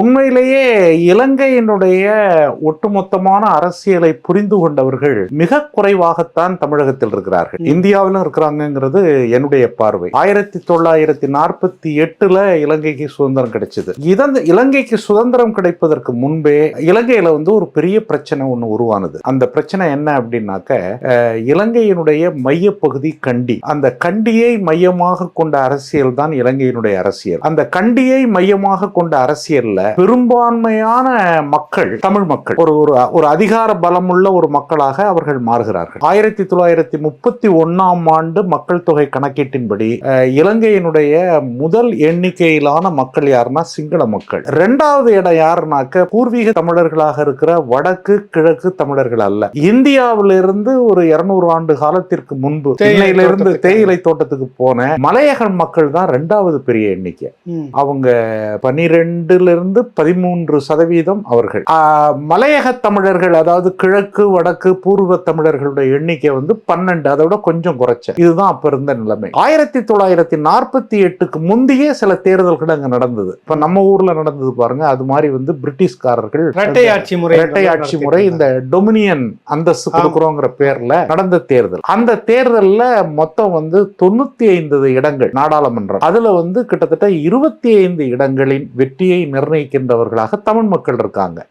உண்மையிலேயே இலங்கையினுடைய ஒட்டுமொத்தமான அரசியலை புரிந்து கொண்டவர்கள் மிக குறைவாகத்தான் தமிழகத்தில் இருக்கிறார்கள். இந்தியாவிலும் இருக்கிறாங்கிறது என்னுடைய பார்வை. ஆயிரத்தி தொள்ளாயிரத்தி நாற்பத்தி எட்டுல இலங்கைக்கு சுதந்திரம் கிடைச்சது. இதன் இலங்கைக்கு சுதந்திரம் கிடைப்பதற்கு முன்பே இலங்கையில வந்து ஒரு பெரிய பிரச்சனை ஒன்று உருவானது. அந்த பிரச்சனை என்ன அப்படின்னாக்க இலங்கையினுடைய மையப்பகுதி கண்டி. அந்த கண்டியை மையமாக கொண்ட அரசியல் தான் இலங்கையினுடைய அரசியல். அந்த கண்டியை மையமாக கொண்ட அரசியல்ல பெரும்பான்மையான மக்கள் தமிழ் மக்கள் ஒரு ஒரு ஒரு அதிகார பலமுள்ள ஒரு மக்களாக அவர்கள் மாறுகிறார்கள் ஆயிரத்தி தொள்ளாயிரத்தி முப்பத்தி ஒன்னாம் ஆண்டு மக்கள் தொகை கணக்கீட்டின்படி இலங்கையினுடைய முதல் எண்ணிக்கையிலான மக்கள் யாருன்னா சிங்கள மக்கள் இரண்டாவது இடம் யாருனாக்க பூர்வீக தமிழர்களாக இருக்கிற வடக்கு கிழக்கு தமிழர்கள் அல்ல இந்தியாவிலிருந்து ஒரு இருநூறு ஆண்டு காலத்திற்கு முன்பு சென்னையிலிருந்து. தேயிலை தோட்டத்துக்கு போன மலையக மக்கள் தான் ரெண்டாவது பெரிய எண்ணிக்கை. அவங்க பனிரெண்டுல இருந்து பதிமூன்று சதவீதம் அவர்கள். மலையக தமிழர்கள் அதாவது கிழக்கு வடக்கு பூர்வ தமிழர்களுடைய எண்ணிக்கை வந்து பன்னெண்டு அதை விட கொஞ்சம் குறைச்ச இதுதான் அப்ப இருந்த நிலைமை. ஆயிரத்தி தொள்ளாயிரத்தி நாற்பத்தி எட்டுக்கு முந்தைய சில தேர்தல்கள் அங்க நடந்தது. இப்ப நம்ம ஊர்ல நடந்தது பாருங்க அது மாதிரி வந்து பிரிட்டிஷ்காரர்கள் இரட்டை ஆட்சி முறை இரட்டை ஆட்சி முறை இந்த டொமினியன் அந்தஸ்து கொடுக்குறோங்கிற பேர்ல நடந்த தேர்தல். அந்த தேர்தல்ல மொத்தம் வந்து தொண்ணூத்தி ஐந்து இடங்கள் நாடாளுமன்றம். அதுல வந்து கிட்டத்தட்ட இருபத்தி ஐந்து இடங்களின் வெற்றியை நிர்ணயிக்கின்றவர்களாக தமிழ் மக்கள் இருக்காங்க.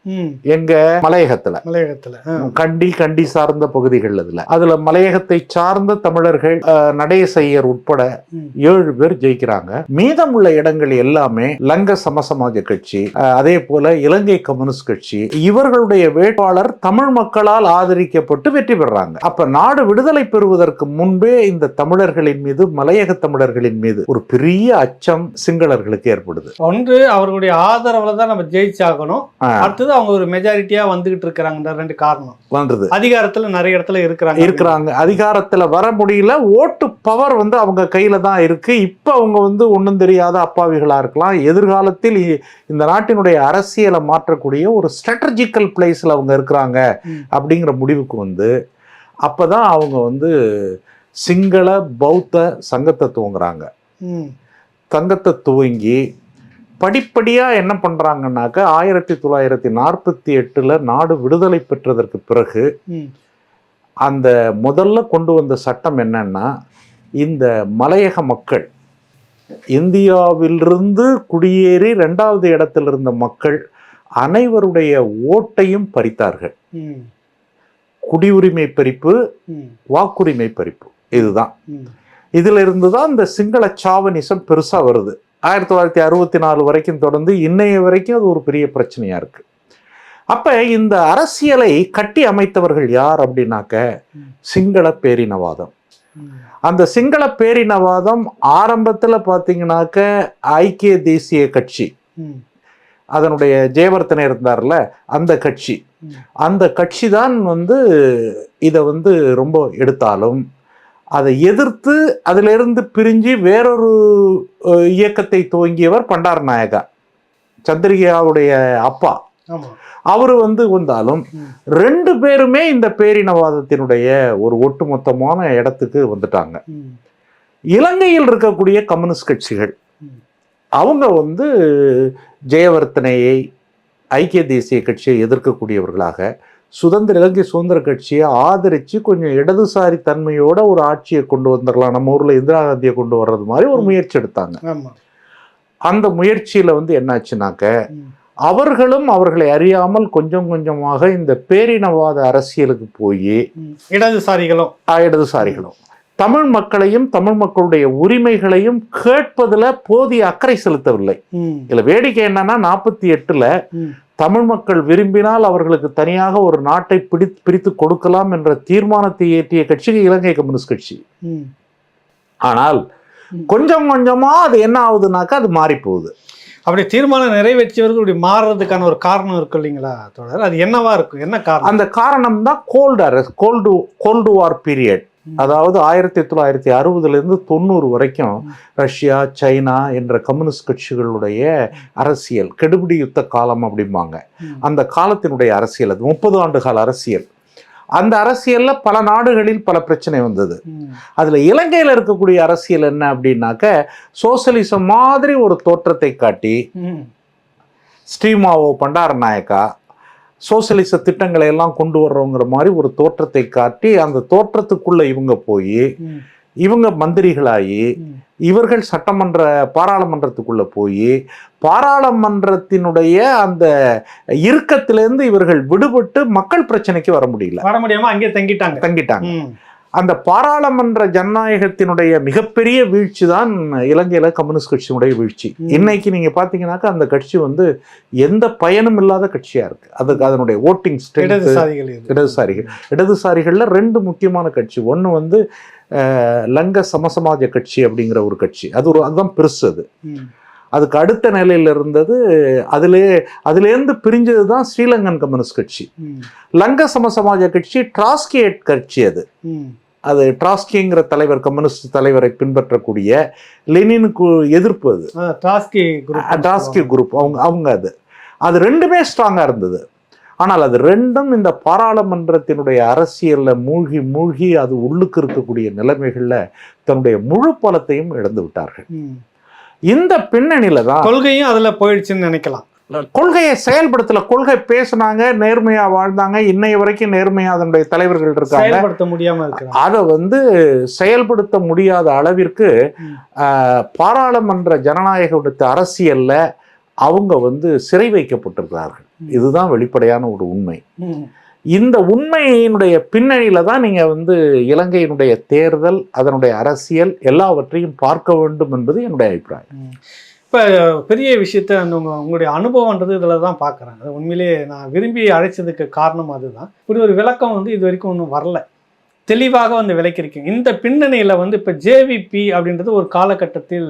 எங்க மலையகத்துல. மலையகத்துல. கண்டி கண்டி சார்ந்த பகுதிகள் அதுல. அதுல மலையகத்தை சார்ந்த தமிழர்கள் நடேசையர் உட்பட. ஏழு பேர் ஜெயிக்கிறாங்க. மீதமுள்ள இடங்கள் எல்லாமே லங்க சமசமாஜ கட்சி அதே போல இலங்கை கம்யூனிஸ்ட் கட்சி. இவர்களுடைய வேட்பாளர் தமிழ் மக்களால் ஆதரிக்கப்பட்டு வெற்றி பெறாங்க. அப்ப நாடு விடுதலை பெறுவதற்கு முன்பே இந்த தமிழர்களின் மீது மலையக தமிழர்களின் மீது ஒரு பெரிய அச்சம் சிங்களர்களுக்கு ஏற்படுது. ஒன்று அவர்களுடைய ஆதரவுல தான் நம்ம ஜெயிச்சாகணும். அடுத்தது அவங்க ஒரு மெஜாரிட்டியா வந்துகிட்டு இருக்கிறாங்க ரெண்டு காரணம். வந்தது. அதிகாரத்துல நிறைய இடத்துல இருக்கிறாங்க. இருக்கிறாங்க. அதிகாரத்துல வர முடியல. ஓட்டு பவர் வந்து அவங்க கையில தான் இருக்கு. இப்ப அவங்க வந்து ஒண்ணும் தெரியாத அப்பாவிகளா இருக்கலாம். எதிர்காலத்தில் இந்த நாட்டினுடைய அரசியலை மாற்றக்கூடிய ஒரு ஸ்ட்ராட்டஜிக்கல் பிளேஸ்ல அவங்க இருக்கிறாங்க. அப்படிங்கிற முடிவுக்கு வந்து அப்பதான் அவங்க வந்து சிங்கள பௌத்த சங்கத்தை துவங்குறாங்க. சங்கத்தை துவங்கி படிப்படியாக என்ன பண்ணுறாங்கன்னாக்க ஆயிரத்தி தொள்ளாயிரத்தி நாற்பத்தி எட்டில் நாடு விடுதலை பெற்றதற்கு பிறகு. அந்த முதல்ல கொண்டு வந்த சட்டம் என்னன்னா இந்த மலையக மக்கள் இந்தியாவிலிருந்து குடியேறி ரெண்டாவது இடத்தில் இருந்த மக்கள் அனைவருடைய ஓட்டையும் பறித்தார்கள். குடியுரிமை பறிப்பு. வாக்குரிமை பறிப்பு இதுதான் ம். இதுல இருந்து தான் இந்த சிங்கள சாவனிசம் பெருசா வருது ஆயிரத்தி தொள்ளாயிரத்தி அறுபத்தி நாலு வரைக்கும் தொடர்ந்து இன்னைய வரைக்கும் அது ஒரு பெரிய பிரச்சனையா இருக்கு. அப்ப இந்த அரசியலை கட்டி அமைத்தவர்கள் யார் அப்படின்னாக்க சிங்கள பேரினவாதம். அந்த சிங்கள பேரினவாதம் ஆரம்பத்துல பாத்தீங்கன்னாக்க ஐக்கிய தேசிய கட்சி. அதனுடைய ஜெயவர்த்தனை இருந்தார்ல அந்த கட்சி. அந்த கட்சி தான் வந்து இதை வந்து ரொம்ப எடுத்தாலும் அதை எதிர்த்து அதிலிருந்து பிரிஞ்சு வேறொரு இயக்கத்தை துவங்கியவர் பண்டார் நாயகா சந்திரிகாவுடைய அப்பா அவர் வந்து வந்தாலும். ரெண்டு பேருமே இந்த பேரினவாதத்தினுடைய ஒரு ஒட்டுமொத்தமான இடத்துக்கு வந்துட்டாங்க. இலங்கையில் இருக்கக்கூடிய கம்யூனிஸ்ட் கட்சிகள். அவங்க வந்து ஜெயவர்த்தனையை ஐக்கிய தேசிய கட்சியை எதிர்க்கக்கூடியவர்களாக சுதந்திர இலங்கை சுதந்திர கட்சியை ஆதரித்து கொஞ்சம் இடதுசாரி தன்மையோட ஒரு ஆட்சியை கொண்டு வந்துடலாம் நம்ம ஊரில் இந்திரா காந்தியை கொண்டு வர்றது மாதிரி ஒரு. முயற்சி எடுத்தாங்க அந்த முயற்சியில் வந்து என்னாச்சுனாக்க. அவர்களும் அவர்களை அறியாமல் கொஞ்சம் கொஞ்சமாக இந்த பேரினவாத அரசியலுக்கு போய். இடதுசாரிகளும் இடதுசாரிகளும் தமிழ் மக்களையும் தமிழ் மக்களுடைய உரிமைகளையும் கேட்பதில் போதிய அக்கறை செலுத்தவில்லை. இதுல வேடிக்கை என்னன்னா நாற்பத்தி எட்டுல. தமிழ் மக்கள் விரும்பினால் அவர்களுக்கு தனியாக ஒரு நாட்டை பிடி பிரித்து கொடுக்கலாம் என்ற தீர்மானத்தை இயற்றிய கட்சி இலங்கை கம்யூனிஸ்ட் கட்சி. ஆனால். கொஞ்சம் கொஞ்சமா அது என்ன ஆகுதுனாக்கா அது மாறி போகுது அப்படி தீர்மானம் நிறைவேற்றியவர்கள் இப்படி மாறுறதுக்கான ஒரு காரணம் இருக்கு இல்லைங்களா தொடர் அது என்னவா இருக்கும் என்ன காரணம் அந்த காரணம் தான் cold cold cold war period. அதாவது ஆயிரத்தி தொள்ளாயிரத்தி அறுபதுல இருந்து தொண்ணூறு வரைக்கும். ரஷ்யா சைனா என்ற கம்யூனிஸ்ட் கட்சிகளுடைய அரசியல் கெடுபிடி யுத்த காலம் அப்படிம்பாங்க. அந்த காலத்தினுடைய அரசியல் அது முப்பது ஆண்டு கால அரசியல் அந்த அரசியல்ல பல நாடுகளில் பல பிரச்சனை வந்தது. அதுல இலங்கையில இருக்கக்கூடிய அரசியல் என்ன அப்படின்னாக்க சோசலிசம் மாதிரி ஒரு தோற்றத்தை காட்டி. ஸ்ரீமாவோ பண்டாரநாயக்கா சோசியலிச திட்டங்களை எல்லாம் கொண்டு வர்றோங்கிற மாதிரி ஒரு தோற்றத்தை காட்டி அந்த தோற்றத்துக்குள்ள இவங்க போய் இவங்க மந்திரிகளாகி. இவர்கள் சட்டமன்ற பாராளுமன்றத்துக்குள்ள போய் பாராளுமன்றத்தினுடைய அந்த இறுக்கத்திலிருந்து இவர்கள் விடுபட்டு மக்கள் பிரச்சனைக்கு வர முடியல. வர முடியாம அங்கேயே தங்கிட்டாங்க. தங்கிட்டாங்க. அந்த பாராளுமன்ற ஜனநாயகத்தினுடைய மிகப்பெரிய வீழ்ச்சி தான் இலங்கையில கம்யூனிஸ்ட் கட்சியினுடைய வீழ்ச்சி. இன்னைக்கு நீங்க பாத்தீங்கன்னாக்கா அந்த கட்சி வந்து எந்த பயனும் இல்லாத கட்சியா இருக்கு. அதுக்கு அதனுடைய ஓட்டிங் இடதுசாரிகள் இடதுசாரிகள். இடதுசாரிகள்ல ரெண்டு முக்கியமான கட்சி. ஒன்று வந்து லங்க சமசமாஜ கட்சி அப்படிங்கிற ஒரு கட்சி. அது ஒரு அதுதான் பெருசு அது. அதுக்கு அடுத்த நிலையில இருந்தது அதிலே அதுலேருந்து பிரிஞ்சது தான் ஸ்ரீலங்கன் கம்யூனிஸ்ட் கட்சி. லங்க சமசமாஜ கட்சி ட்ராஸ்கியேட் கட்சி அது. அது ட்ராஸ்கிங்கிற தலைவர் கம்யூனிஸ்ட் தலைவரை பின்பற்றக்கூடிய லெனினுக்கு எதிர்ப்பு அது. ட்ராஸ்கி குரூப் ட்ராஸ்கி குரூப் அவங்க அவங்க அது. அது ரெண்டுமே ஸ்ட்ராங்காக இருந்தது. ஆனால் அது ரெண்டும் இந்த பாராளுமன்றத்தினுடைய அரசியலில் மூழ்கி மூழ்கி அது உள்ளுக்கு இருக்கக்கூடிய நிலைமைகளில் தன்னுடைய முழு பலத்தையும் இழந்து விட்டார்கள். இந்த பின்னணியில தான் கொள்கையும் அதுல போயிடுச்சுன்னு நினைக்கலாம். கொள்கையை செயல்படுத்தல கொள்கை பேசுனாங்க நேர்மையா வாழ்ந்தாங்க இன்னைய வரைக்கும் நேர்மையா அதனுடைய தலைவர்கள் இருக்காங்க. செயல்படுத்த முடியாம இருக்கிறாங்க அதை வந்து செயல்படுத்த முடியாத அளவிற்கு பாராளுமன்ற ஜனநாயக அரசியல்ல அவங்க வந்து சிறை வைக்கப்பட்டிருக்கிறார்கள். இதுதான் வெளிப்படையான ஒரு உண்மை. இந்த உண்மையினுடைய பின்னணியில் தான் நீங்கள் வந்து இலங்கையினுடைய தேர்தல் அதனுடைய அரசியல் எல்லாவற்றையும் பார்க்க வேண்டும் என்பது என்னுடைய அபிப்பிராயம். இப்போ பெரிய விஷயத்த அந்த உங்கள் உங்களுடைய அனுபவம்ன்றது இதில் தான் பார்க்குறேன் அது உண்மையிலேயே நான் விரும்பி அழைச்சதுக்கு காரணம் அதுதான். இப்படி ஒரு விளக்கம் வந்து இது வரைக்கும் ஒன்றும் வரல. தெளிவாக வந்து விளக்கியிருக்கீங்க இந்த பின்னணியில் வந்து இப்போ ஜேவிபி அப்படின்றது ஒரு காலகட்டத்தில்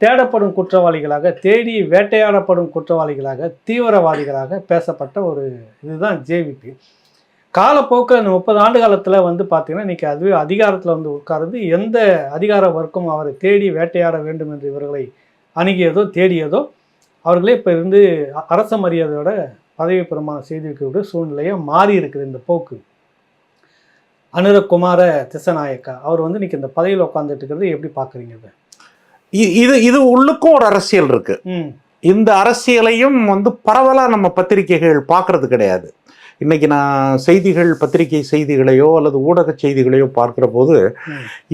தேடப்படும் குற்றவாளிகளாக தேடி வேட்டையாடப்படும் குற்றவாளிகளாக தீவிரவாதிகளாக பேசப்பட்ட ஒரு இதுதான் ஜேவிபி காலப்போக்கில் அந்த முப்பது ஆண்டு காலத்தில் வந்து பார்த்தீங்கன்னா இன்றைக்கி அதுவே அதிகாரத்தில் வந்து உட்கார்ந்து எந்த அதிகார வர்க்கம் அவரை தேடி வேட்டையாட வேண்டும் என்று இவர்களை அணுகியதோ தேடியதோ அவர்களே இப்போ இருந்து அரச மரியாதையோட பதவி பிரமாணம் செய்திருக்கக்கூடிய சூழ்நிலையாக மாறி இருக்குது இந்த போக்கு. அனுரகுமார திசநாயக்கா அவர் வந்து இன்றைக்கி இந்த பதவியில் உட்காந்துட்டு இருக்கிறது எப்படி பார்க்குறீங்க இதை இது உள்ளுக்கும் ஒரு அரசியல் இருக்கு. இந்த அரசியலையும் வந்து பரவலாக நம்ம பத்திரிகைகள் பார்க்கறது கிடையாது. இன்னைக்கு நான் செய்திகள் பத்திரிகை செய்திகளையோ அல்லது ஊடக செய்திகளையோ பார்க்கிற போது.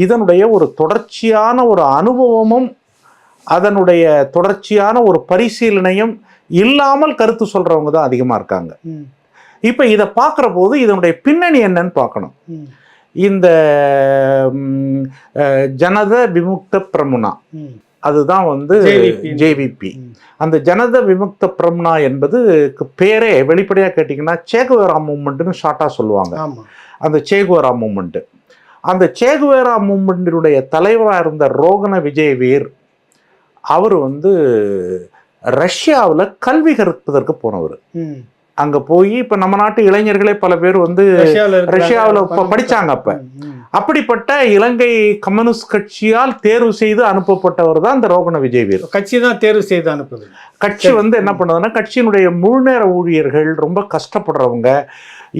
இதனுடைய ஒரு தொடர்ச்சியான ஒரு அனுபவமும் அதனுடைய தொடர்ச்சியான ஒரு பரிசீலனையும் இல்லாமல் கருத்து சொல்றவங்க தான் அதிகமாக இருக்காங்க. இப்போ இதை பார்க்குற போது இதனுடைய பின்னணி என்னன்னு பார்க்கணும். இந்த ஜனத விமுக்த பிரமுனா. அதுதான் வந்து. ஜேவிபி. அந்த ஜனத விமுக்த பிரம்னா என்பது பேரே வெளிப்படையாக கேட்டிங்கன்னா சேகுவேரா மூமெண்ட்னு ஷார்ட்டாக சொல்லுவாங்க. அந்த சேகுவேரா மூமெண்ட். அந்த சேகுவேரா மூமெண்ட்டினுடைய தலைவராக இருந்த ரோகன விஜயவீர் அவர் வந்து ரஷ்யாவில் கல்வி கற்பதற்கு போனவர். அங்கே போய் இப்போ நம்ம நாட்டு இளைஞர்களே பல பேர் வந்து ரஷ்யாவில் படிச்சாங்க அப்போ. அப்படிப்பட்ட இலங்கை கம்யூனிஸ்ட் கட்சியால் தேர்வு செய்து அனுப்பப்பட்டவர் தான் இந்த ரோகன விஜயவீர் கட்சி தான் தேர்வு செய்து அனுப்புது. கட்சி வந்து என்ன பண்ணுதுன்னா கட்சியினுடைய முழுநேர ஊழியர்கள் ரொம்ப கஷ்டப்படுறவங்க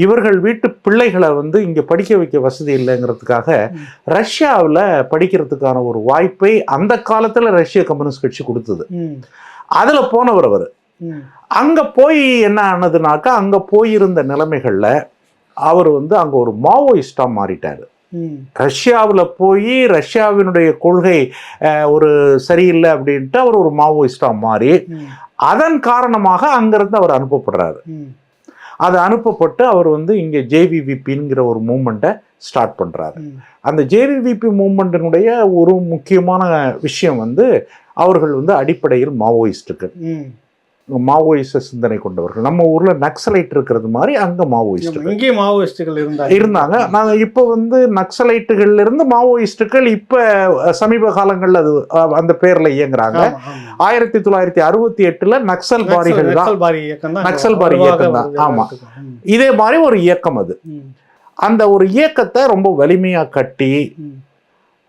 இவர்கள் வீட்டு பிள்ளைகளை வந்து இங்கே படிக்க வைக்க வசதி இல்லைங்கிறதுக்காக. ரஷ்யாவில் படிக்கிறதுக்கான ஒரு வாய்ப்பை அந்த காலத்தில் ரஷ்ய கம்யூனிஸ்ட் கட்சி கொடுத்தது. அதில் போனவர் அவர். அங்கே போய் என்ன ஆனதுனாக்கா அங்கே போயிருந்த நிலைமைகளில் அவர் வந்து அங்கே ஒரு மாவோயிஸ்டாக மாறிட்டார். ரஷ்யாவில் போய் ரஷ்யாவினுடைய கொள்கை ஒரு சரியில்லை அப்படின்ட்டு அவர் ஒரு மாவோயிஸ்டாக மாறி அதன் காரணமாக அங்கிருந்து அவர் அனுப்பப்படுறாரு. அது அனுப்பப்பட்டு அவர் வந்து இங்கே ஜேவிவிபிங்கிற ஒரு மூமெண்ட்டை ஸ்டார்ட் பண்ணுறாரு அந்த ஜேவிவிபி மூமெண்ட்டினுடைய ஒரு முக்கியமான விஷயம் வந்து அவர்கள் வந்து அடிப்படையில் மாவோயிஸ்ட்டுகள் ம். மாவோயிச சிந்தனை கொண்டவர்கள். நம்ம ஊரில் நக்சலைட் இருக்கிறது மாதிரி அங்கே மாவோயிஸ்ட்டுகள் இங்கேயும் மாவோயிஸ்டுகள் இருந்தாங்க. இருந்தாங்க. நாங்கள் இப்போ வந்து நக்சலைட்டுகள்ல இருந்து மாவோயிஸ்ட்டுகள் இப்போ சமீப காலங்களில் அது அந்த பேரில் இயங்குறாங்க. ஆயிரத்தி தொள்ளாயிரத்தி அறுபத்தி எட்டுல நக்சல் பாரிகள் தான். நக்சல் பாரி இயக்கம் தான். நக்சல் பாரி உருவாக இயக்கம் தான். வருது ஆமா. எல்லாத்துக்கும். ம், இதே மாதிரி ஒரு இயக்கம் அது. அந்த ஒரு இயக்கத்தை ரொம்ப வலிமையா கட்டி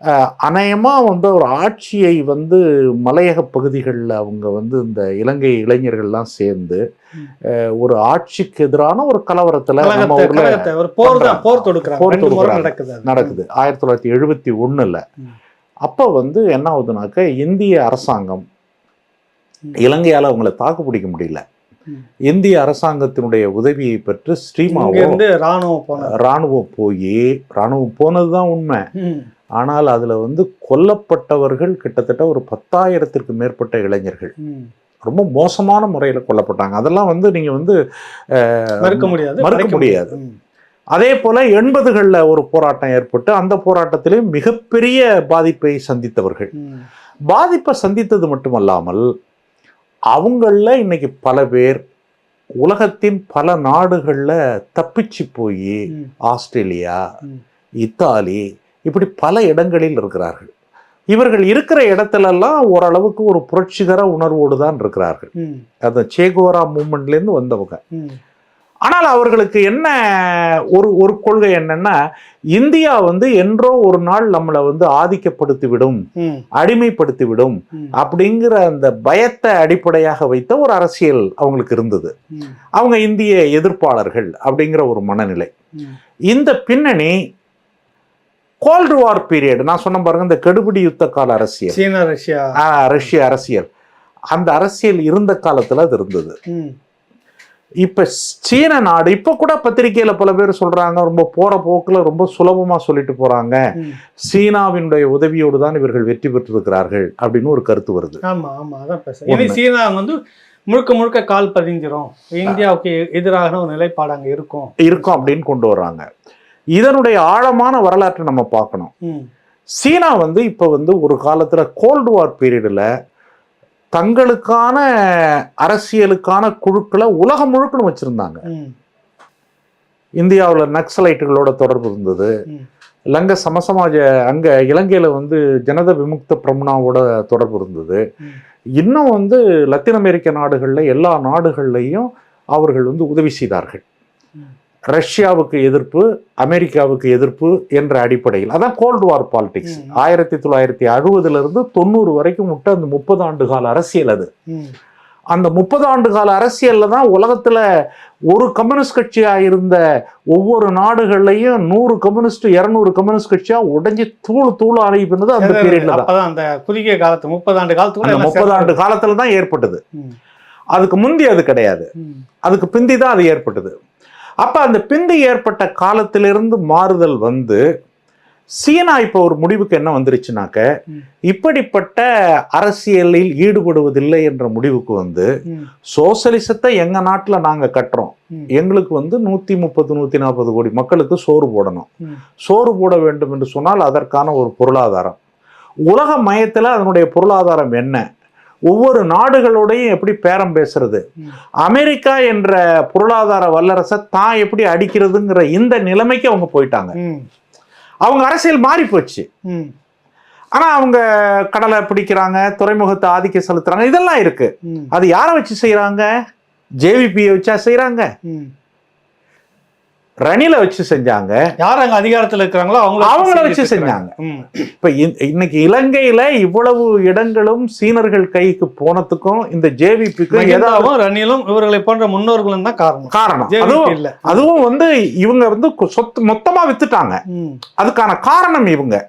ம், அஹ், அநேகமா வந்து ஒரு ஆட்சியை வந்து மலையக பகுதிகளில் அவங்க வந்து இந்த இலங்கை இளைஞர்கள்லாம் சேர்ந்து ஒரு ஆட்சிக்கு எதிரான ஒரு கலவரத்துல நம்ம ஊர்ல போர் தான் தொடுக்கிறாங்க. நடக்குது ஆயிரத்தி தொள்ளாயிரத்தி எழுபத்தி ஒண்ணுல ம். அப்போ வந்து என்ன ஆகுதுனாக்க இந்திய அரசாங்கம். இலங்கையால அவங்கள தாக்கு பிடிக்க முடியல. இந்திய அரசாங்கத்தினுடைய உதவியை பெற்று இங்க ஸ்ரீமாவோ இருந்து ராணுவம் போனது ராணுவம் போய் ராணுவம் போனதுதான் உண்மை ம். ஆனால் அதுல வந்து கொல்லப்பட்டவர்கள் கிட்டத்தட்ட ஒரு பத்தாயிரத்திற்கு மேற்பட்ட இளைஞர்கள். ரொம்ப மோசமான முறையில கொல்லப்பட்டாங்க அதெல்லாம் வந்து நீங்க வந்து மறுக்க முடியாது மறுக்க முடியாது. அதே போல எண்பதுகளில் ஒரு போராட்டம் ஏற்பட்டு அந்த போராட்டத்திலே மிகப்பெரிய பாதிப்பை சந்தித்தவர்கள். பாதிப்பை சந்தித்தது மட்டுமல்லாமல் அவங்கள இன்னைக்கு பல பேர் உலகத்தின் பல நாடுகளில் தப்பிச்சு போய். ஆஸ்திரேலியா. இத்தாலி இப்படி பல இடங்களில் இருக்கிறார்கள் இவர்கள் இருக்கிற இடத்துலலாம் ஓரளவுக்கு ஒரு புரட்சிகர உணர்வோடு தான் இருக்கிறார்கள். அந்த சேகோரா மூமெண்ட்லேருந்து வந்தவங்க. ஆனால் அவர்களுக்கு என்ன ஒரு ஒரு கொள்கை என்னன்னா இந்தியா வந்து என்றோ ஒரு நாள் நம்மளை வந்து ஆதிக்கப்படுத்தி விடும். அடிமைப்படுத்தி விடும். அப்படிங்கிற அந்த பயத்தை அடிப்படையாக வைத்த ஒரு அரசியல் அவங்களுக்கு இருந்தது. அவங்க இந்திய எதிர்ப்பாளர்கள் அப்படிங்கிற ஒரு மனநிலை. இந்த பின்னணி கோல்டு வார் பீரியட் நான் சொன்ன பாருங்க இந்த கெடுபிடி யுத்த கால அரசியல். சீனா ரஷ்யா. ரஷ்ய அரசியல். அந்த அரசியல் இருந்த காலத்துல அது இருந்தது. இப்ப சீன நாடு இப்ப கூட பத்திரிகையில பல பேர் சொல்றாங்க ரொம்ப போற போக்குல ரொம்ப சுலபமா சொல்லிட்டு போறாங்க. சீனாவினுடைய உதவியோடு தான் இவர்கள் வெற்றி பெற்றிருக்கிறார்கள் அப்படின்னு ஒரு கருத்து வருது. ஆமா ஆமா அதான் சீனா வந்து முழுக்க முழுக்க கால் பதிஞ்சிரும். இந்தியாவுக்கு எதிரான ஒரு நிலைப்பாடு அங்க இருக்கும். இருக்கும் அப்படின்னு கொண்டு வர்றாங்க. இதனுடைய ஆழமான வரலாற்றை நம்ம பார்க்கணும். சீனா வந்து இப்போ வந்து ஒரு காலத்தில் கோல்டு வார் பீரியடில் தங்களுக்கான அரசியலுக்கான குழுக்களை உலகம் முழுக்கணும் வச்சுருந்தாங்க. இந்தியாவில் நக்சலைட்டுகளோட தொடர்பு இருந்தது. லங்க சமசமாஜ அங்கே இலங்கையில் வந்து ஜனத விமுக்த பிரம்னாவோட தொடர்பு இருந்தது. இன்னும் வந்து லத்தீன் அமெரிக்க நாடுகளில் எல்லா நாடுகள்லையும் அவர்கள் வந்து உதவி செய்தார்கள். ரஷ்யாவுக்கு எதிர்ப்பு அமெரிக்காவுக்கு எதிர்ப்பு என்ற அடிப்படையில் அதான் கோல்டு வார் பாலிடிக்ஸ். ஆயிரத்தி தொள்ளாயிரத்தி அறுபதுல இருந்து தொண்ணூறு வரைக்கும் விட்ட அந்த முப்பது ஆண்டு கால அரசியல் அது. அந்த முப்பது ஆண்டு கால அரசியல்ல தான் உலகத்துல ஒரு கம்யூனிஸ்ட் கட்சியா இருந்த ஒவ்வொரு நாடுகள்லையும் நூறு கம்யூனிஸ்ட் இருநூறு கம்யூனிஸ்ட் கட்சியா உடைஞ்சு தூள் தூள் அனுப்பினது அந்த பீரியட்ல தான் அந்த குறுகிய காலத்து முப்பது ஆண்டு எல்லாம் முப்பது ஆண்டு காலத்துல தான் ஏற்பட்டது. அதுக்கு முந்தி அது கிடையாது. அதுக்கு பிந்தி தான் அது ஏற்பட்டது அப்ப அந்த பிந்தி ஏற்பட்ட காலத்திலிருந்து மாறுதல் வந்து சீனா இப்போ ஒரு முடிவுக்கு என்ன வந்துருச்சுனாக்க. இப்படிப்பட்ட அரசியலில் ஈடுபடுவதில்லை என்ற முடிவுக்கு வந்து. சோசலிசத்தை எங்க நாட்டுல நாங்க கட்டுறோம். எங்களுக்கு வந்து நூத்தி முப்பது நூத்தி நாற்பது கோடி மக்களுக்கு சோறு போடணும். சோறு போட வேண்டும் என்று சொன்னால் அதற்கான ஒரு பொருளாதாரம் உலக மயத்துல அதனுடைய பொருளாதாரம் என்ன ஒவ்வொரு நாடுகளோடையும் எப்படி பேரம் பேசுறது. அமெரிக்கா என்ற பொருளாதார வல்லரசை தான் எப்படி அடிக்கிறதுங்கிற இந்த நிலைமைக்கு அவங்க போயிட்டாங்க. அவங்க அரசியல் மாறி போச்சு ம். ஆனா அவங்க கடலை பிடிக்கிறாங்க துறைமுகத்தை ஆதிக்கம் செலுத்துறாங்க இதெல்லாம் இருக்கு. அது யாரை வச்சு செய்றாங்க ஜேவிபியை வச்சா செய்றாங்க ம். ரணில வச்சு செஞ்சாங்க. யார் அங்க அதிகாரத்துல இருக்கிறாங்களோ அவங்கள அவங்கள வச்சு செஞ்சாங்க. இப்ப இன்- இன்னைக்கு இலங்கையில இவ்வளவு இடங்களும் சீனர்கள் கைக்கு போனதுக்கும் இந்த ஜேவிபிக்கும் ஏதாவது ரணிலும் இவர்களை போன்ற முன்னோர்களும் தான் காரணம். காரணம். அதுவும் இல்ல. அதுவும் வந்து இவங்க வந்து சொத்து மொத்தமா வித்துட்டாங்க. அதுக்கான காரணம் இவங்க.